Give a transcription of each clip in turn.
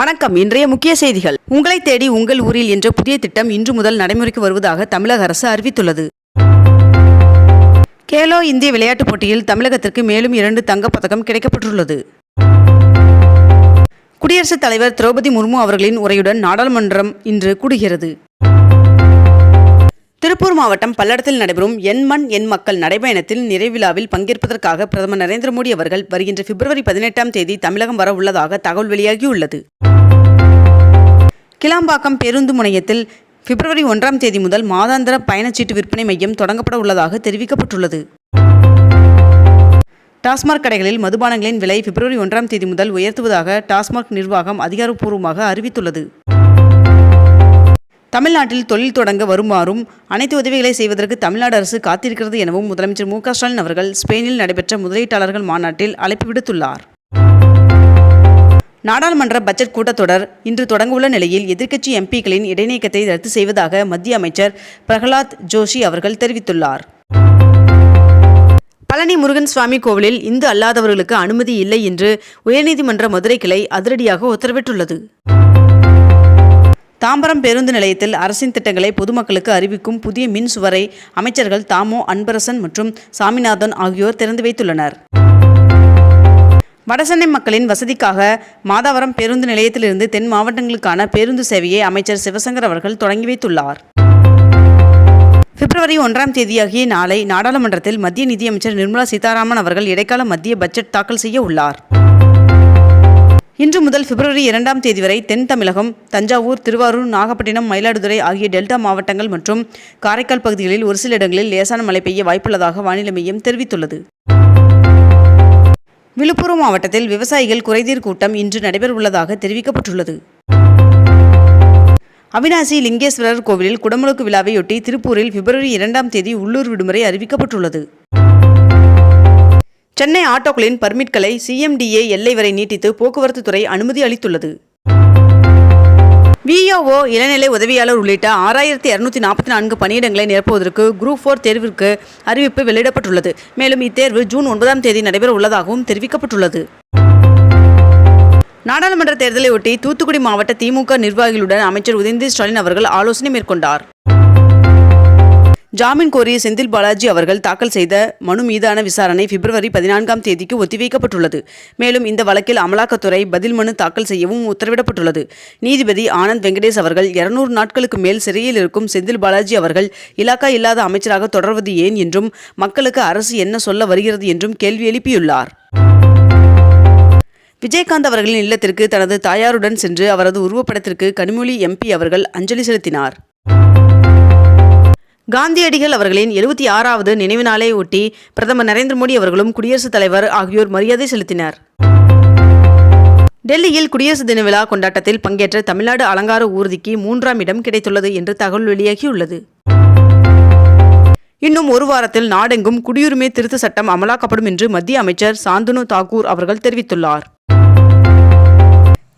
வணக்கம். இன்றைய முக்கிய செய்திகள். உங்களை தேடி உங்கள் ஊரில் என்ற புதிய திட்டம் இன்று முதல் நடைமுறைக்கு வருவதாக தமிழக அரசு அறிவித்துள்ளது. கேலோ இந்திய விளையாட்டுப் போட்டியில் தமிழகத்திற்கு மேலும் இரண்டு தங்கப்பதக்கம் கிடைக்கப்பட்டுள்ளது குடியரசுத் தலைவர் திரௌபதி முர்மு அவர்களின் உரையுடன் நாடாளுமன்றம் இன்று கூடுகிறது. திருப்பூர் மாவட்டம் பல்லடத்தில் நடைபெறும் என் மண் என் மக்கள் நடைபயணத்தில் நிறைவிழாவில் பங்கேற்பதற்காக பிரதமர் நரேந்திர மோடி அவர்கள் வருகின்ற பிப்ரவரி பதினெட்டாம் தேதி தமிழகம் வர உள்ளதாக தகவல் வெளியாகியுள்ளது. கிளாம்பாக்கம் பேருந்து முனையத்தில் பிப்ரவரி ஒன்றாம் தேதி முதல் மாதாந்திர பயணச்சீட்டு விற்பனை மையம் தொடங்கப்பட உள்ளதாக தெரிவிக்கப்பட்டுள்ளது. டாஸ்மாக் கடைகளில் மதுபானங்களின் விலை பிப்ரவரி ஒன்றாம் தேதி முதல் உயர்த்துவதாக டாஸ்மாக் நிர்வாகம் அதிகாரப்பூர்வமாக அறிவித்துள்ளது. தமிழ்நாட்டில் தொழில் தொடங்க வருமாறும் அனைத்து உதவிகளை செய்வதற்கு தமிழ்நாடு அரசு காத்திருக்கிறது எனவும் முதலமைச்சர் மு க ஸ்டாலின் அவர்கள் ஸ்பெயினில் நடைபெற்ற முதலீட்டாளர்கள் மாநாட்டில் அழைப்பு விடுத்துள்ளார். நாடாளுமன்ற பட்ஜெட் கூட்டத்தொடர் இன்று தொடங்கவுள்ள நிலையில் எதிர்க்கட்சி எம்பிக்களின் இடைநீக்கத்தை ரத்து செய்வதாக மத்திய அமைச்சர் பிரகலாத் ஜோஷி அவர்கள் தெரிவித்துள்ளார். பழனி முருகன் சுவாமி கோவிலில் இந்து அல்லாதவர்களுக்கு அனுமதி இல்லை என்று உயர்நீதிமன்ற மதுரை கிளை அதிரடியாக உத்தரவிட்டுள்ளது. தாம்பரம் பேருந்து நிலையத்தில் அரசின் திட்டங்களை பொதுமக்களுக்கு அறிவிக்கும் புதிய மின் சுவரை அமைச்சர்கள் தாமோ அன்பரசன் மற்றும் சாமிநாதன் ஆகியோர் திறந்து வைத்துள்ளனர். வடசென்னை மக்களின் வசதிக்காக மாதாவரம் பேருந்து நிலையத்திலிருந்து தென் மாவட்டங்களுக்கான பேருந்து சேவையை அமைச்சர் சிவசங்கர் அவர்கள் தொடங்கி வைத்துள்ளார். பிப்ரவரி ஒன்றாம் தேதியாகிய நாளை நாடாளுமன்றத்தில் மத்திய நிதியமைச்சர் நிர்மலா சீதாராமன் அவர்கள் இடைக்கால மத்திய பட்ஜெட் தாக்கல் செய்ய உள்ளார். இன்று முதல் பிப்ரவரி இரண்டாம் தேதி வரை தென் தமிழகம் தஞ்சாவூர் திருவாரூர் நாகப்பட்டினம் மயிலாடுதுறை ஆகிய டெல்டா மாவட்டங்கள் மற்றும் காரைக்கால் பகுதிகளில் ஒரு சில இடங்களில் லேசான மழை பெய்ய வாய்ப்புள்ளதாக வானிலை மையம் தெரிவித்துள்ளது. விழுப்புரம் மாவட்டத்தில் விவசாயிகள் குறைதீர் கூட்டம் இன்று நடைபெறவுள்ளதாக தெரிவிக்கப்பட்டுள்ளது. அவினாசி லிங்கேஸ்வரர் கோவிலில் குடமுழுக்கு விழாவையொட்டி திருப்பூரில் பிப்ரவரி இரண்டாம் தேதி உள்ளூர் விடுமுறை அறிவிக்கப்பட்டுள்ளது. சென்னை ஆட்டோக்களின் பர்மிட்களை சிஎம்டிஏ எல்லை வரை நீட்டித்து போக்குவரத்து துறை அனுமதி அளித்துள்ளது. விஓஓ இளநிலை உதவியாளர் உள்ளிட்ட ஆறாயிரத்தி இரநூத்தி நாற்பத்தி நான்கு பணியிடங்களை நிரப்புவதற்கு குரூப் ஃபோர் தேர்விற்கு அறிவிப்பு வெளியிடப்பட்டுள்ளது. மேலும் இத்தேர்வு ஜூன் ஒன்பதாம் தேதி நடைபெற உள்ளதாகவும் தெரிவிக்கப்பட்டுள்ளது. நாடாளுமன்ற தேர்தலையொட்டி தூத்துக்குடி மாவட்ட திமுக நிர்வாகிகளுடன் அமைச்சர் உதயநிதி ஸ்டாலின் அவர்கள் ஆலோசனை மேற்கொண்டார். ஜாமீன் கோரிய செந்தில் பாலாஜி அவர்கள் தாக்கல் செய்த மனு மீதான விசாரணை பிப்ரவரி பதினான்காம் தேதிக்கு ஒத்திவைக்கப்பட்டுள்ளது. மேலும் இந்த வழக்கில் அமலாக்கத்துறை பதில் மனு தாக்கல் செய்யவும் உத்தரவிடப்பட்டுள்ளது. நீதிபதி ஆனந்த் வெங்கடேஷ் அவர்கள் இருநூறு நாட்களுக்கு மேல் சிறையில் இருக்கும் செந்தில் பாலாஜி அவர்கள் இலாக்கா இல்லாத அமைச்சராக தொடர்வது ஏன் என்றும் மக்களுக்கு அரசு என்ன சொல்ல வருகிறது என்றும் கேள்வி எழுப்பியுள்ளார். விஜயகாந்த் அவர்களின் இல்லத்திற்கு தனது தாயாருடன் சென்று அவரது உருவப்படத்திற்கு கனிமொழி எம்பி அவர்கள் அஞ்சலி செலுத்தினார். காந்தியடிகள் அவர்களின் எழுபத்தி ஆறாவது நினைவு நாளை ஒட்டி பிரதமர் நரேந்திர மோடி அவர்களும் குடியரசுத் தலைவர் ஆகியோர் மரியாதை செலுத்தினர். டெல்லியில் குடியரசு தின விழா கொண்டாட்டத்தில் பங்கேற்ற தமிழ்நாடு அலங்கார ஊர்திக்கு மூன்றாம் இடம் கிடைத்துள்ளது என்று தகவல் வெளியாகியுள்ளது. இன்னும் ஒரு வாரத்தில் நாடெங்கும் குடியுரிமை திருத்த சட்டம் அமலாக்கப்படும் என்று மத்திய அமைச்சர் சாந்தனு தாக்கூர் அவர்கள் தெரிவித்துள்ளார்.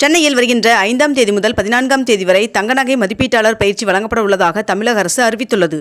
சென்னையில் வருகின்ற ஐந்தாம் தேதி முதல் பதினான்காம் தேதி வரை தங்க நகை மதிப்பீட்டாளர் பயிற்சி வழங்கப்பட உள்ளதாக தமிழக அரசு அறிவித்துள்ளது.